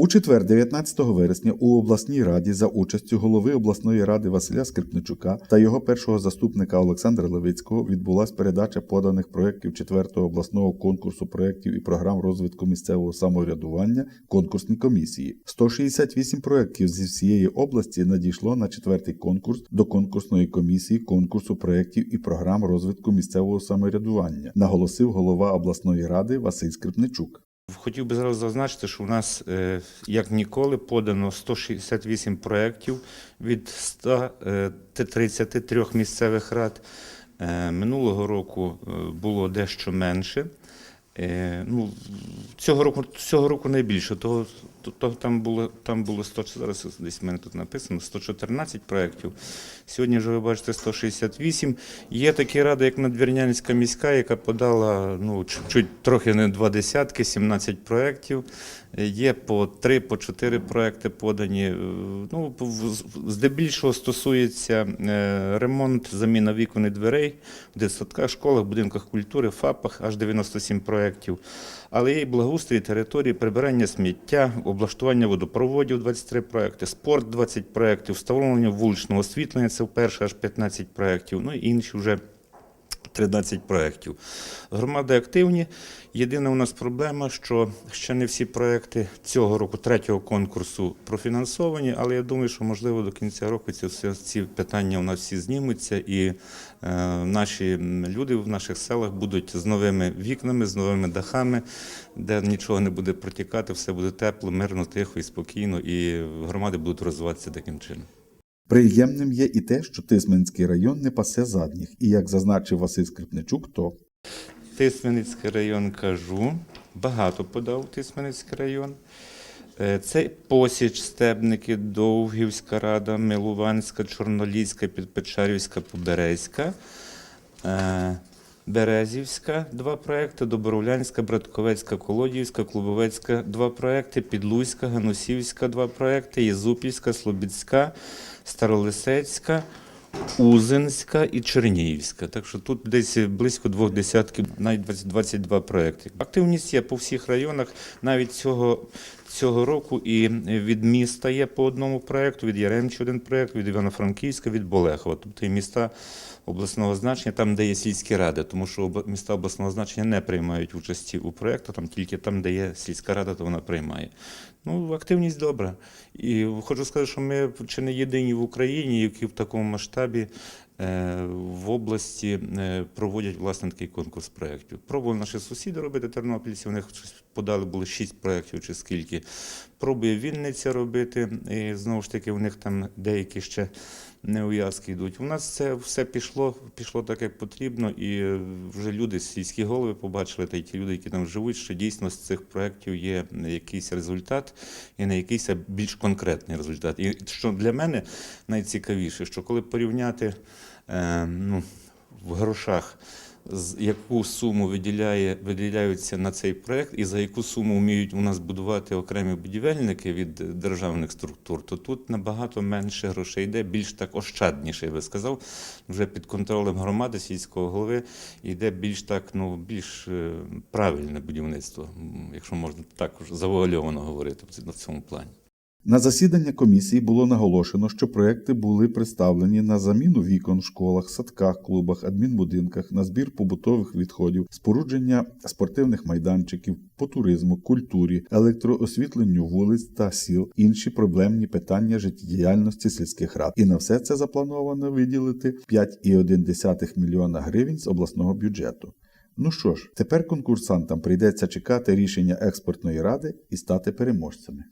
У четвер, 19 вересня, у обласній раді за участю голови обласної ради Василя Скрипничука та його першого заступника Олександра Левицького відбулася передача поданих проєктів 4-го обласного конкурсу проєктів і програм розвитку місцевого самоврядування конкурсній комісії. 168 проєктів зі всієї області надійшло на четвертий конкурс до конкурсної комісії конкурсу проєктів і програм розвитку місцевого самоврядування, наголосив голова обласної ради Василь Скрипничук. Хотів би зараз зазначити, що у нас, е, як ніколи, подано 168 проєктів від 133 місцевих рад. Е, Минулого року е, було дещо менше. Е, Ну, цього року, цього року найбільше. Того, того там було там було 100, зараз десь в мене тут написано 114 проєктів. Сьогодні вже ви бачите 168. Є такі ради, як Надвірнянська міська, яка подала ну, чуть трохи не два десятки, 17 проєктів. Є по три, по чотири проекти подані. Е, Ну, здебільшого стосується е, ремонт, заміна вікон і дверей в дитсадках, школах, будинках культури, ФАПах, аж 97 проєктів. Але є і благоустрій території, прибирання сміття, облаштування водопроводів 23 проекти, спорт 20 проєктів, встановлення вуличного освітлення це вперше аж 15 проєктів, ну і інші вже 13 проєктів. Громади активні. Єдина у нас проблема, що ще не всі проекти цього року, третього конкурсу, профінансовані, але я думаю, що можливо до кінця року ці, всі- ці питання у нас всі знімуться, і е, наші люди в наших селах будуть з новими вікнами, з новими дахами, де нічого не буде протікати, все буде тепло, мирно, тихо і спокійно, і громади будуть розвиватися таким чином. Приємним є і те, що Тисменський район не пасе задніх, і як зазначив Василь Скрипничук, то Тисменицький район кажу, багато подав Тисменицький район. Е, Це Посіч, Стебники, Довгівська рада, Милуванська, Чорноліська, Підпечарівська, Поберезька, е, Березівська, два проекти, Добровлянська, Братковецька, Колодіївська, Клубовецька, два проекти, Підлузька, Ганусівська, два проекти, Єзупівська, Слобідська, Старолисецька, Узинська і Чернігівська. Так що тут десь близько двох десятків, навіть 20 22 проекти. Активність є по всіх районах. Навіть цього, цього року і від міста є по одному проекту, від Яремчі один проект, від Івано-Франківська, від Болехова. Тобто і міста обласного значення, там, де є сільські ради, тому що міста обласного значення не приймають участі у проєкту, там тільки там, де є сільська рада, то вона приймає. Ну, активність добра. І хочу сказати, що ми чи не єдині в Україні, які в такому масштабі е, в області е, проводять власне такий конкурс проєктів. Пробували наші сусіди робити тернопільці, у них щось подали було шість проєктів чи скільки. Пробує Вінниця робити, і знову ж таки, у них там деякі ще неув'язки йдуть. У нас це все пішло, пішло так, як потрібно, і вже люди, сільські голови побачили, та й ті люди, які там живуть, що дійсно з цих проєктів є якийсь результат і не якийсь а більш конкретний результат. І що для мене найцікавіше, що коли порівняти е, ну, в грошах. Яку суму виділяє, виділяються на цей проект і за яку суму вміють у нас будувати окремі будівельники від державних структур, то тут набагато менше грошей йде, більш так ощадніше, я би сказав. Вже під контролем громади сільського голови йде більш так, ну більш е, правильне будівництво, якщо можна також завуальовано говорити в цьому плані. На засідання комісії було наголошено, що проекти були представлені на заміну вікон в школах, садках, клубах, адмінбудинках, на збір побутових відходів, спорудження спортивних майданчиків, по туризму, культурі, електроосвітленню вулиць та сіл, інші проблемні питання життєдіяльності сільських рад. І на все це заплановано виділити 5,1 мільйона гривень з обласного бюджету. Ну що ж, тепер конкурсантам прийдеться чекати рішення експертної ради і стати переможцями.